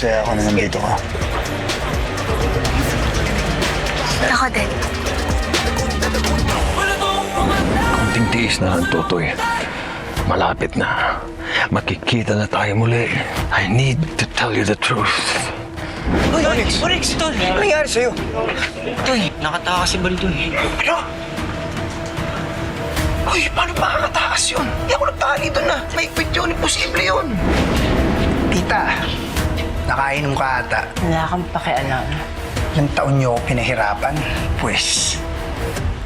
Masaya ako na nandito ka. Ako din. Kunting tiis na lang, Totoy. Malapit na. Makikita na tayo muli. I need to tell you the truth. Uy, Onyx! Onyx, Tol! Ano nangyari sa'yo? Toy, nakatakas si Baldo eh. Ano? Uy, paano makakatakas yun? Hindi ako nagtali doon na. May video, imposible yun. Tita, nakainom ka ata. Wala kang pakialam. Ilang taon niyo ako pinahirapan. Pues,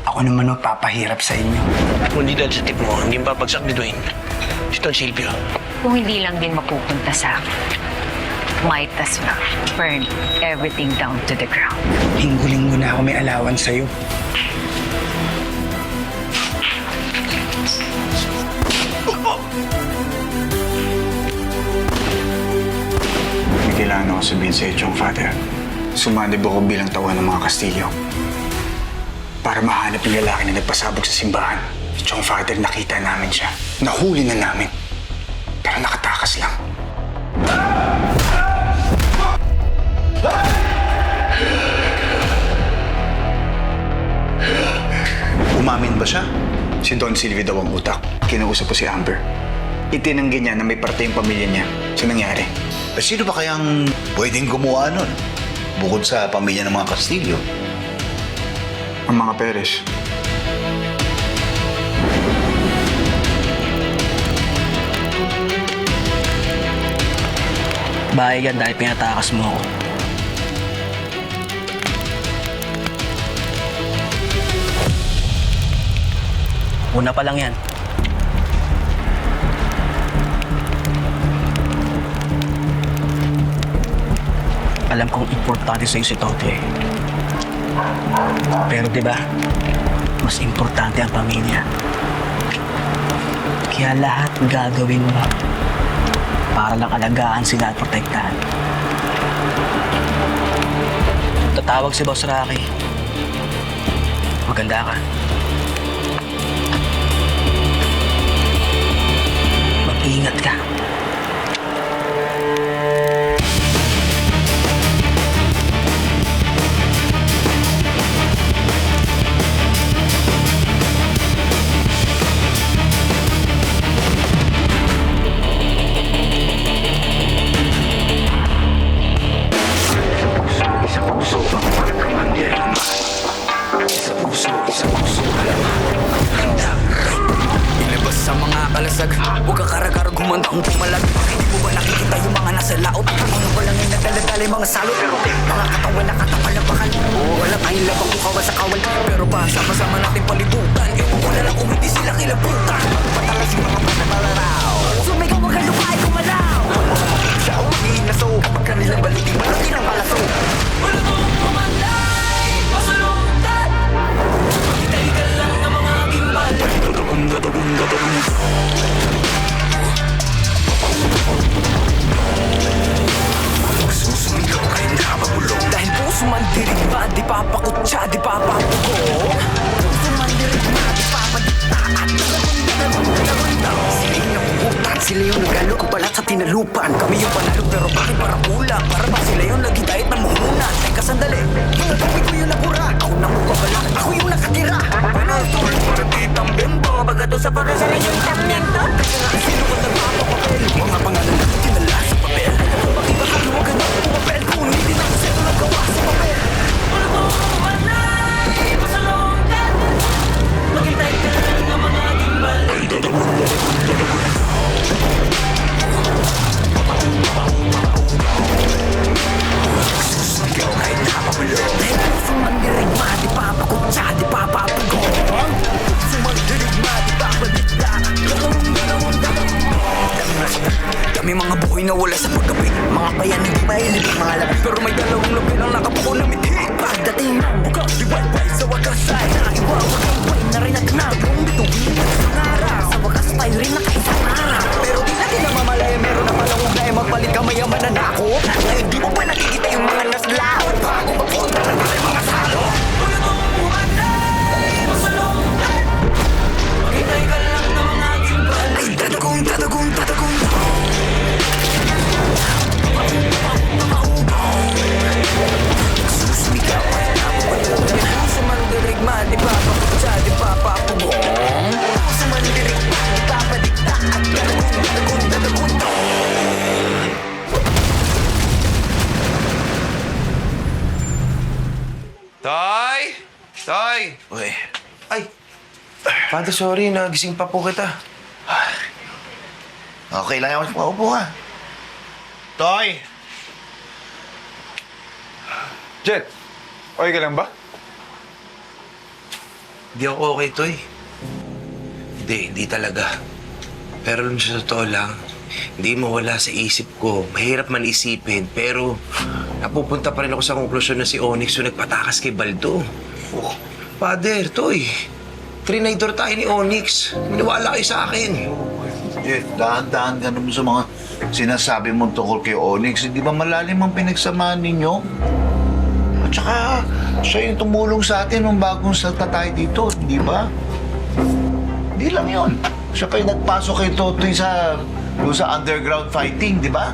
ako naman ang papahirap sa inyo. Kung hindi dahil sa tip mo, hindi babagsak ni Dwayne. Si Don Silvio. Kung hindi lang din mapupunta sa akin, might as well burn everything down to the ground. Linggo-linggo na ako may alawan sa'yo. Kailangan ako sabihin sa iyo, Chong Father. Sumanib ako bilang tauhan ng mga Kastilyo. Para mahanap yung lalaki na nagpasabog sa simbahan. Chong Father, nakita namin siya. Nahuli na namin. Pero nakatakas lang. Umamin ba siya? Si Don Silvio daw ang utak. Kinausap ko si Amber. Itinanggi niya na may parte yung pamilya niya sa nangyari. Eh, sino ba kayang pwedeng gumawa nun? Bukod sa pamilya ng mga Kastilyo. Ang mga Perez. Bahay yan dahil pinatakas mo ako. Una pa lang yan. Alam kong importante sa'yo si Tote. Pero di ba, mas importante ang pamilya. Kaya lahat gagawin mo para lang alagaan sila at protektahan. Tatawag si Boss Rocky. Maganda ka. Mag-ingat ka. Karagarag humanda kung pumalag Hindi mo ba nakikita yung mga nasa laot? Mga walang yung nagdaladala mga salot. Mga katawan na katapal na bakal Wala tayong labang kung kawa sa kawal. Pero pa sama-sama natin palibutan Ewan ko na lang hindi sila kilabutan. Patalas yung mga panabalaraw Sumigaw wag ka lupay kumalaw Siya ang mag-iinaso Kapag kanilang balikin malaki ng palaso Wala mong pumanday Pasalundan Makitay ka lang ng mga gimbal Susumigaw kayo nakapabulong Dahil puso man dirigma Di papakutsa, di papapugo Puso man dirigma Di papadikta At Sila yung napuputan Sila yung Kung balat sa tinalupan. Kami yung panalo Pero para kulang Para ba sila yung lagi dahit na muhunan Teka sandali. Yung ko yung nabura Ako na mukabala Ako yung nakatira. Ano ito? Bagato sa para sa inyong tamyento Kasi nga sino ba nagpapapapel Mga pangalan na tinala sa papel. Bakit ba kaluwag na pumapel. Kung hindi na kasi ito nagawa sa papel. Wala mo manay Pasalonggan Maghintay ka ng mga gimbal Susigaw kahit nakapabulong Dahil puso man dirigma Di papakutsa, di papapagong Dami mga buhay na wala sa paggabi. Mga bayan hindi mahilig mga labi. Pero may dalawang labi lang nakapuko na mithi. Pagdating ng bukang di Sa wakas. Ay naiwa buhay na rin at nagong bituin. Sa araw Sa wakas tayo rin nakaisang araw Pero di natin namamalaya Meron na palang ugay Magpalit ka mayaman na nako. Ngayon di mo pa nakikita yung mga nasa laot Bago magpunta na mga man Di pa papatya, di pa papugong Sumalirik, papadikta At lalagun, lalagun, lalagun Toy! Toy! Uy. Ay! Father, sorry. Nagising pa po kita. Okay lang ako. Paupo ka. Toy! Jet! Okay ka lang ba? Hindi ako okay, Toy. Hindi, hindi talaga. Pero lang sa totoo lang, hindi mo wala sa isip ko. Mahirap man isipin, pero napupunta pa rin ako sa konklusyon na si Onyx yung nagpatakas kay Baldo. Oh, Father, Toy, trinidor tayo ni Onyx. Maniwala kayo sa akin. Eh, dahan-dahan ka naman sa mga sinasabi mong tungkol kay Onyx. Hindi ba malalim ang pinagsamahan ninyo? At saka, siya yung tumulong sa atin nung bagong salta tayo dito, di ba? Hindi lang yon. Siya pa yung nagpasok kay Totoy sa, sa underground fighting, di ba?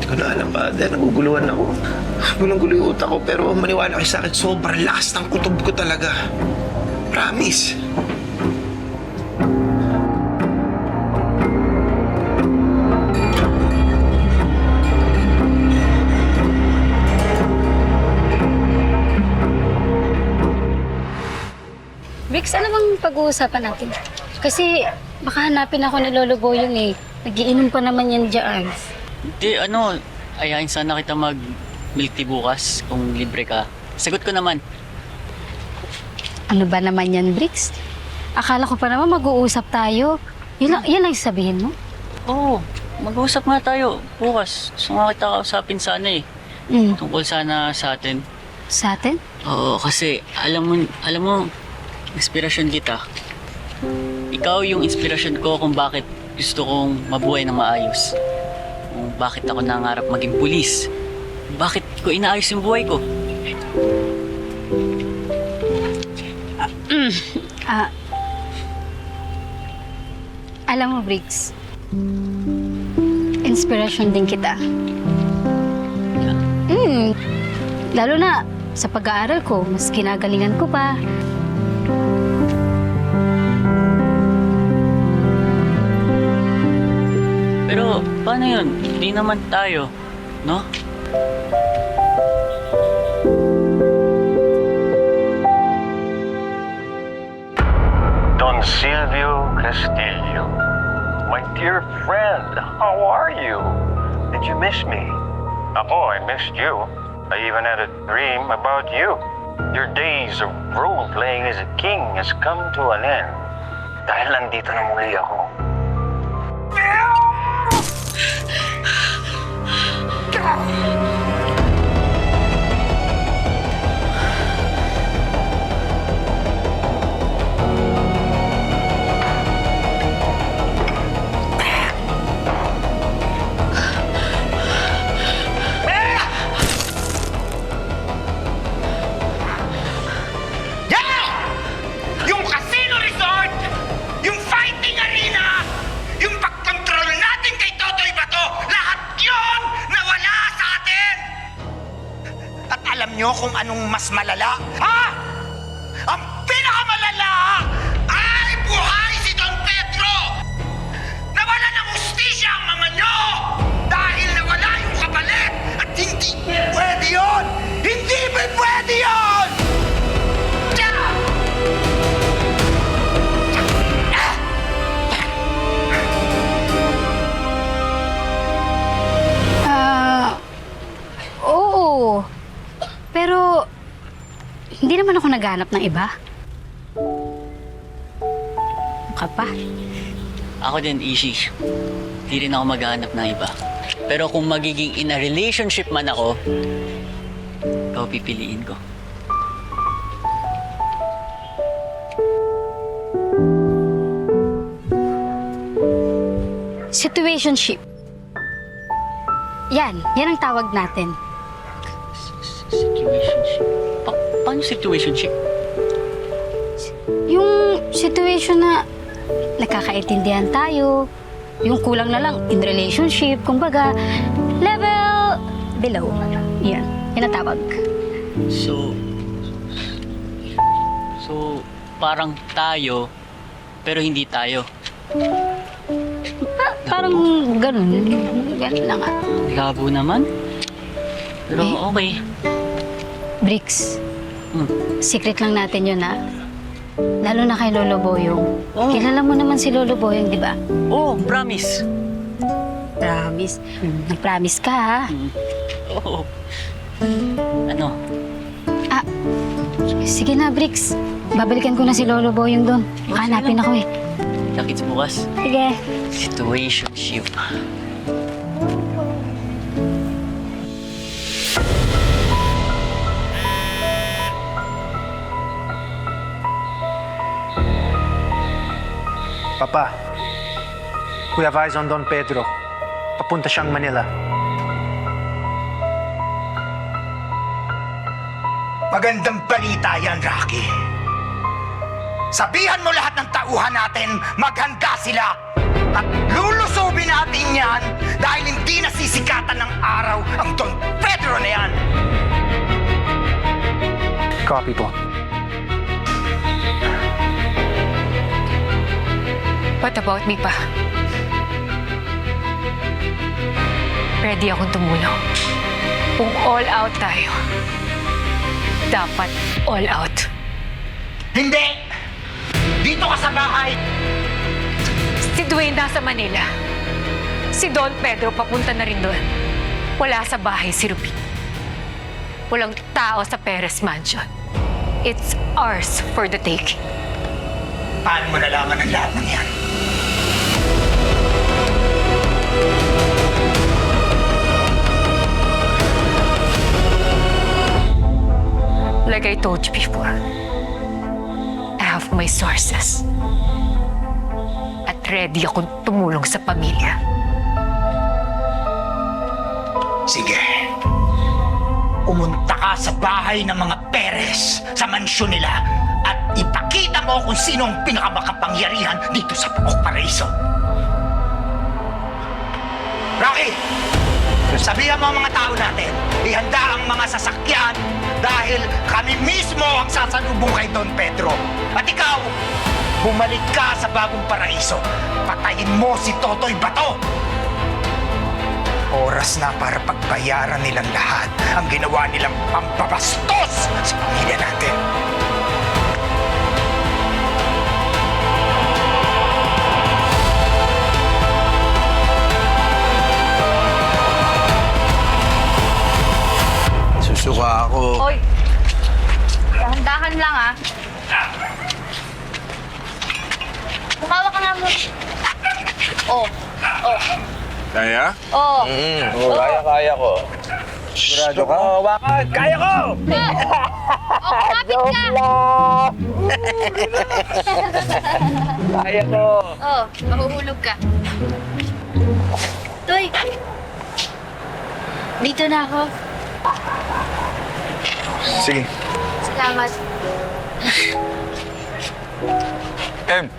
Hindi ko na alam, Father. Naguguluhan ako. Gulong-gulo yung utak ko, pero maniwala kayo sa akin, sobrang lakas ng kutob ko talaga. Promise. Pag-uusapan natin? Kasi baka hanapin ako ni Lolo Boyong eh. Nagiinom pa naman yan dyan. Di, ano, ayahin sana kita mag milk tea bukas kung libre ka. Sagot ko naman. Ano ba naman yan, Brix? Akala ko pa naman mag-uusap tayo. Yun lang, yan lang sabihin mo. Oo, mag-uusap nga tayo bukas. Gusto nga kita kausapin sana eh. Mm. Tungkol sana sa atin. Sa atin? Oo, kasi alam mo, alam mo, inspirasyon kita. Ikaw yung inspirasyon ko kung bakit gusto kong mabuhay ng maayos. Kung bakit ako nangarap maging pulis. Bakit ko inaayos yung buhay ko. Ah, alam mo, Briggs, inspiration din kita. Mm, lalo na sa pag-aaral ko, mas kinagalingan ko pa. Pero paano yun? Hindi naman tayo, no? Don Silvio Castillo. My dear friend, how are you? Did you miss me? Ako, I missed you. I even had a dream about you. Your days of role-playing as a king has come to an end. Dahil nandito na muli ako. Yan! Malala? Naghanap ng iba. Ka pa. Ako din, Ishi. Hindi rin ako maghahanap ng iba. Pero kung magiging in a relationship man ako, ikaw pipiliin ko. Situationship. Yan, yan ang tawag natin. Paano situationship? Yung situation na nakakaintindihan tayo, yung kulang na lang in relationship, kumbaga, level below. Yan, yan ang tawag. So, so, parang tayo, pero hindi tayo. Pa- parang ganun. Ganun lang ah. Labo naman. Pero okay. Bricks. Secret lang natin yun ha. Lalo na kay Lolo Boyong. Oh. Kilala mo naman si Lolo Boyong, di ba? Oh, promise. Promise. Nag-promise ka ha. Oo. Ano? Ah, sige na, Bricks. Babalikan ko na si Lolo Boyong doon. Hanapin ako eh. Nakits bukas. Sige. Situationship. Papa, we have eyes on Don Pedro. Papunta siyang Manila. Magandang balita yan, Rocky. Sabihan mo lahat ng tauhan natin, maghanda sila. At lulusubin natin yan dahil hindi nasisikatan ng araw ang Don Pedro na yan. Copy po. What about me pa? Ready akong tumulong. Kung all out tayo, dapat all out. Hindi! Dito ka sa bahay! Si Dwayne nasa Manila. Si Don Pedro papunta na rin doon. Wala sa bahay si Ruby. Walang tao sa Perez Mansion. It's ours for the taking. Paano mo nalaman ang lahat ng yan? Like I told you before, I have my sources. At ready akong tumulong sa pamilya. Sige. Pumunta ka sa bahay ng mga Perez sa mansyon nila at ipakita mo kung sino ang pinakamakapangyarihan dito sa Pukok Paraiso. Rocky! Sabihan mo ang mga tao natin, ihanda ang mga sasakyan dahil kami mismo ang sasalubong kay Don Pedro. At ikaw, bumalik ka sa bagong paraiso. Patayin mo si Totoy Bato! Oras na para pagbayaran nilang lahat ang ginawa nilang pampabastos sa pamilya natin. Susuka ako. Hoy! Dahan-dahan lang ah. Bukawa ka nga mo. Oh. Oh. Kaya? Oh. Oh, kaya-kaya ko. Sigurado ka? Wakan! Kaya ko! Oh, kumapit ka! Kaya ko! Oh, mahuhulog ka. Toy! Dito na ako. Sige. Salamat. Em!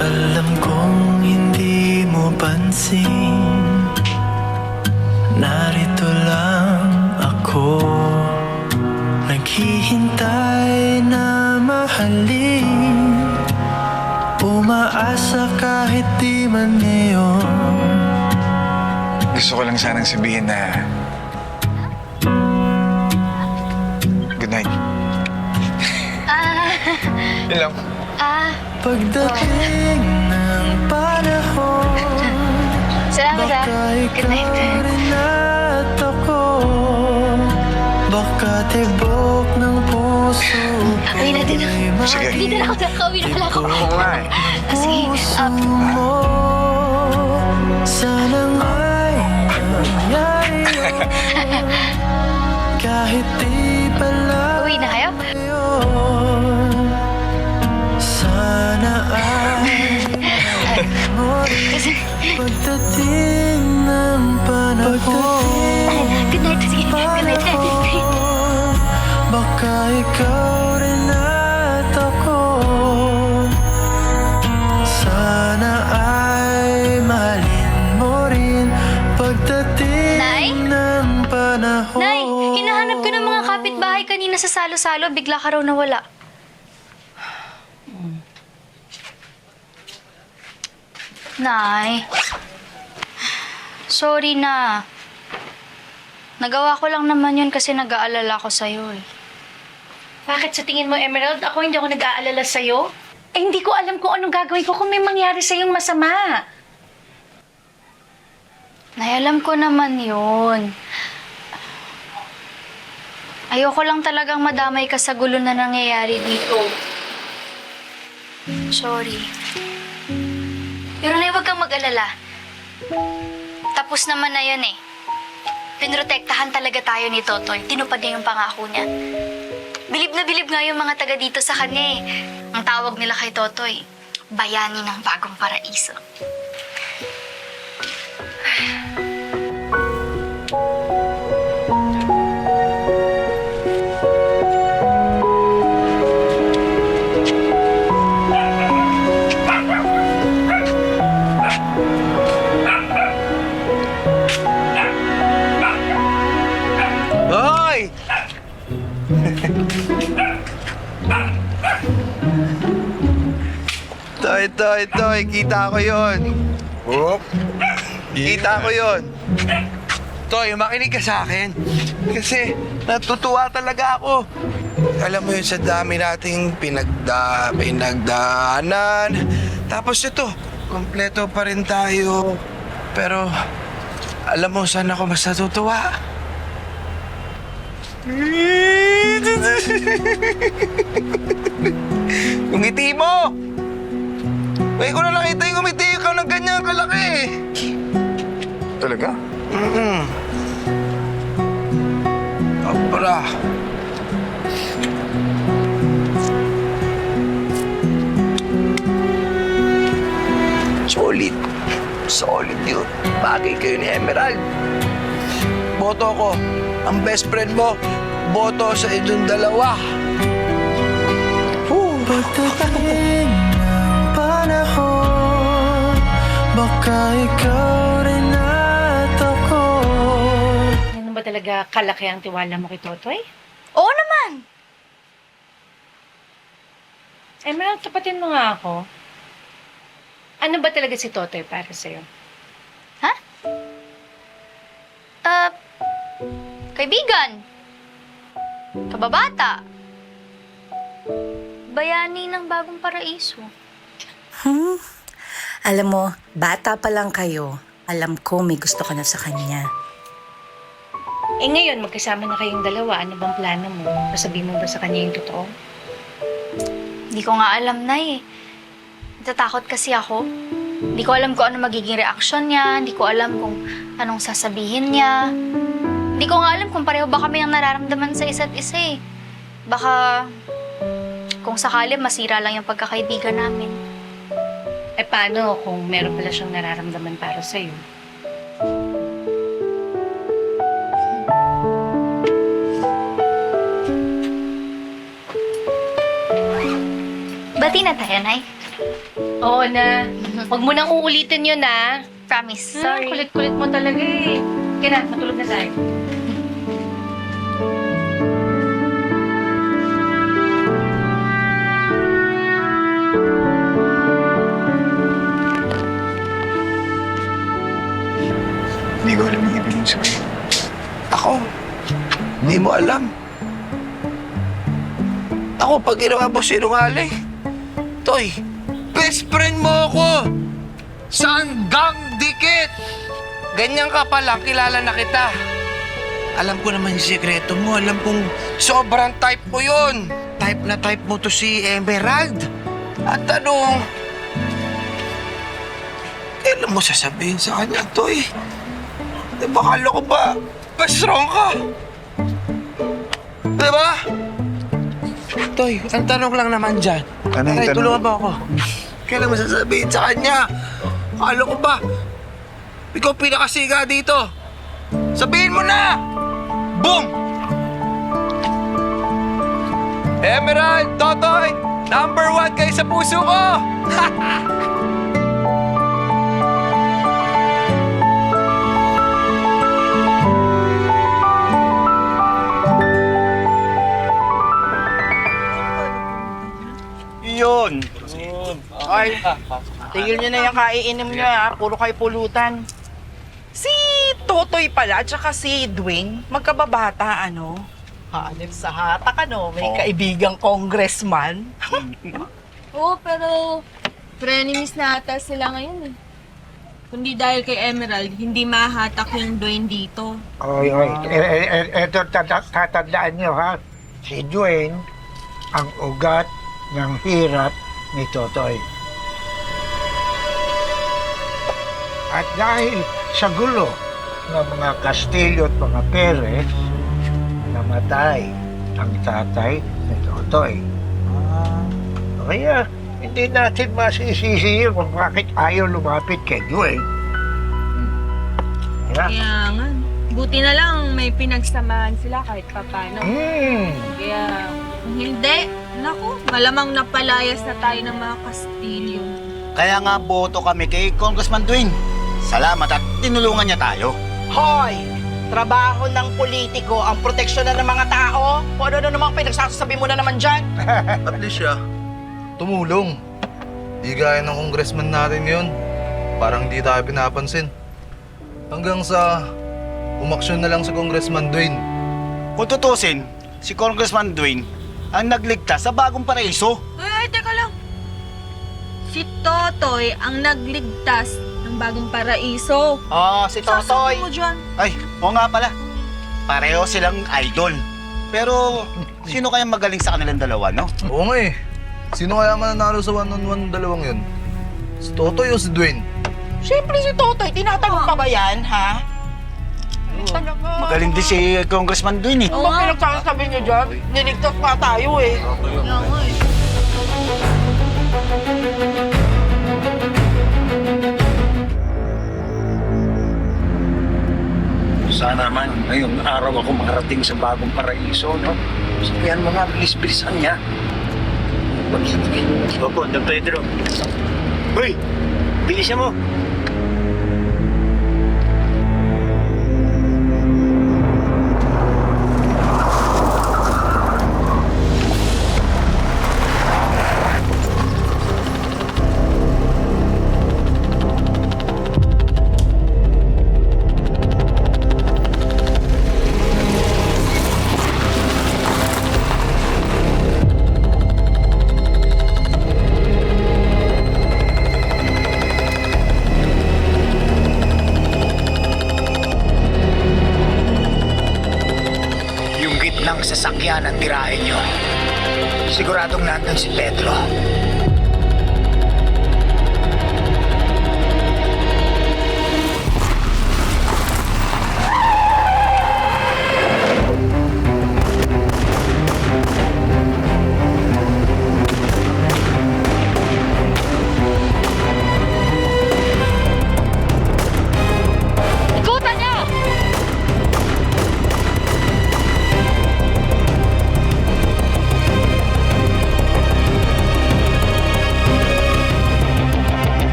Alam kong hindi mo pansin Narito lang ako Naghihintay na mahalin Umaasa kahit di man ngayon Gusto ko lang sanang sabihin na... Good night. Ah, Yun lang. ah. Pagdating ng panahon Salamat ah. Good night. ikaw rin at ako Baka tibok ng puso Uwi na din ako. Sige. Dito na ako. Nakauwi na pala ako. Oo nga eh. Sige. Mo Sana nga'y nangyari yun. Kahit di pala uwi na kayo? Sana ay Kasi, Pagdating ng panahon good night. Sige, good night. Baka ikaw sa salo-salo. Bigla ka raw nawala. Nay. Sorry na. Nagawa ko lang naman yun kasi nag-aalala ko sa'yo eh. Bakit sa tingin mo, Emerald, ako hindi ako nag-aalala sa'yo? Eh, hindi ko alam kung anong gagawin ko kung may mangyari sa'yong masama. Nay, alam ko naman yun. Ayoko lang talagang madamay ka sa gulo na nangyayari dito. Sorry. Pero Nay, huwag kang mag-alala. Tapos naman na yun eh. Pinrotektahan talaga tayo ni Totoy. Tinupad niya yung pangako niya. Bilib na bilib nga yung mga taga dito sa kanya eh. Ang tawag nila kay Totoy, bayani ng bagong paraiso. Toy, toy, toy. Kita ko yon. Oop. Kita ko yon. Toy, makinig ka sa akin. Kasi natutuwa talaga ako. Alam mo yun sa dami nating pinagda, pinagdaanan. Tapos ito, kompleto pa rin tayo. Pero, alam mo saan ako mas natutuwa? Yung ngiti mo! Ngayon ko na nakita yung ngumiti ikaw ng ganyan kalaki. Talaga? Mm-mm. Abra. Solid. Solid yun. Bagay kayo ni Emerald. Boto ko. Ang best friend mo, boto sa inyong dalawa. Pagdating Baka ikaw rin at ako Ano ba talaga kalaki ang tiwala mo kay Totoy? Oo naman! Emerald, tapatin mo nga ako. Ano ba talaga si Totoy para sa'yo? Uh, kaibigan. Kababata. Bayani ng bagong paraiso. Alam mo, bata pa lang kayo. Alam ko may gusto ka na sa kanya. Eh ngayon, magkasama na kayong dalawa. Ano bang plano mo? Sasabihin mo ba sa kanya yung totoo? Hindi ko nga alam na eh. Natatakot kasi ako. Hindi ko alam kung ano magiging reaksyon niya. Hindi ko alam kung anong sasabihin niya. Hindi ko nga alam kung pareho ba kami ang nararamdaman sa isa't isa eh. Baka kung sakali masira lang yung pagkakaibigan namin. Eh paano kung meron pala siyang nararamdaman para sa'yo? Bati na tayo, Nay. Oo na. Huwag mo nang uulitin yun, ah. Promise. Sorry. kulit-kulit mo talaga eh. Kaya na, matulog na tayo. Hindi mo alam. Ako, pag ginawa mo sinungaling, Toy, best friend mo ako! Sanggang dikit! Ganyan ka pala, kilala na kita. Alam ko naman yung sikreto mo. Alam kong sobrang type mo yun. Type na type mo to si Emerald. At ano, kailan mo sasabihin sa kanya, Toy? Di ba kala ko ba, pa-strong ka? Di ba? Toy, ang tanong lang naman dyan. Ano yung Aray, tanong? tulungan mo ako. Kailan mo sasabihin sa kanya? Kala ko ba, ikaw pinakasiga dito. Sabihin mo na! Boom! Emerald, Totoy, number one kayo sa puso ko! Yun. Ay, tigil nyo na yung kaiinom nyo ha. Puro kayo pulutan. Si Totoy pala, tsaka si Dwayne, magkababata, ano? Hanip sa hatak, ano? May kaibigang congressman. Oo, pero frenemies na ata sila ngayon eh. Kundi dahil kay Emerald, hindi mahatak yung Dwayne dito. Oy, oy. Eto, tata- tatandaan nyo ha. Si Dwayne, ang ugat ng hirap ni Totoy. At dahil sa gulo ng mga Kastilyo at mga Perez, namatay ang tatay ni Totoy. Kaya, hindi natin masisisi yun kung bakit ayaw lumapit kay Dwayne. Diba? Kaya nga, buti na lang may pinagsamahan sila kahit papano. Hmm. Kaya, kung hindi, naku, malamang napalayas na tayo ng mga Kastilyo. Kaya nga boto kami kay Congressman Dwayne. Salamat at tinulungan niya tayo. Hoy! Trabaho ng politiko ang proteksyon na ng mga tao. Kung ano na namang pinagsasabi mo na naman dyan. At least siya, tumulong. Di gaya ng congressman natin ngayon. Parang di tayo pinapansin. Hanggang sa umaksyon na lang si Congressman Dwayne. Kung tutusin, si Congressman Dwayne ang nagligtas sa bagong paraiso. Ay, ay, teka lang. Si Totoy ang nagligtas ng bagong paraiso. Ah, si Totoy. Sasabi mo dyan. Ay, oo nga pala. Pareho silang idol. Pero, sino kaya magaling sa kanilang dalawa, no? Oo nga eh. Sino kaya mananalo sa one-on-one dalawang yun? Si Totoy o si Dwayne? Siyempre si Totoy, tinatanong pa ba yan, ha? Talaga. Magaling din si Congressman Dwayne eh. Ano ba pinagsasabi niyo dyan? Niligtas nga tayo eh. Kaya nga eh. Sana naman ngayong araw ako makarating sa bagong paraiso, no? Sabihan mo nga, bilis-bilisan niya. Opo, Don Pedro. Hoy! Bilisan mo!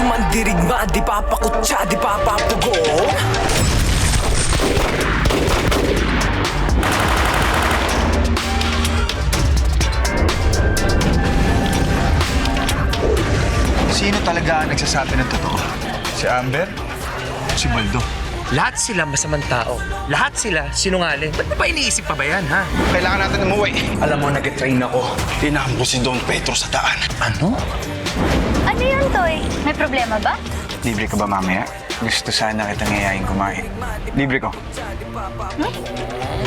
Dahil puso man dirigma Di papakutsa, di papapugo Sino talaga ang nagsasabi ng totoo? Si Amber? O si Baldo? Lahat sila masamang tao. Lahat sila sinungaling. Ba't mo ba iniisip pa ba yan, ha? Kailangan natin umuwi. Alam mo, nag-train ako. Tinambo si Don Pedro sa daan. Ano? Pwede yun, Toy. May problema ba? Libre ka ba mamaya? Gusto sana kitang yayain kumain. Libre ko. Hmm?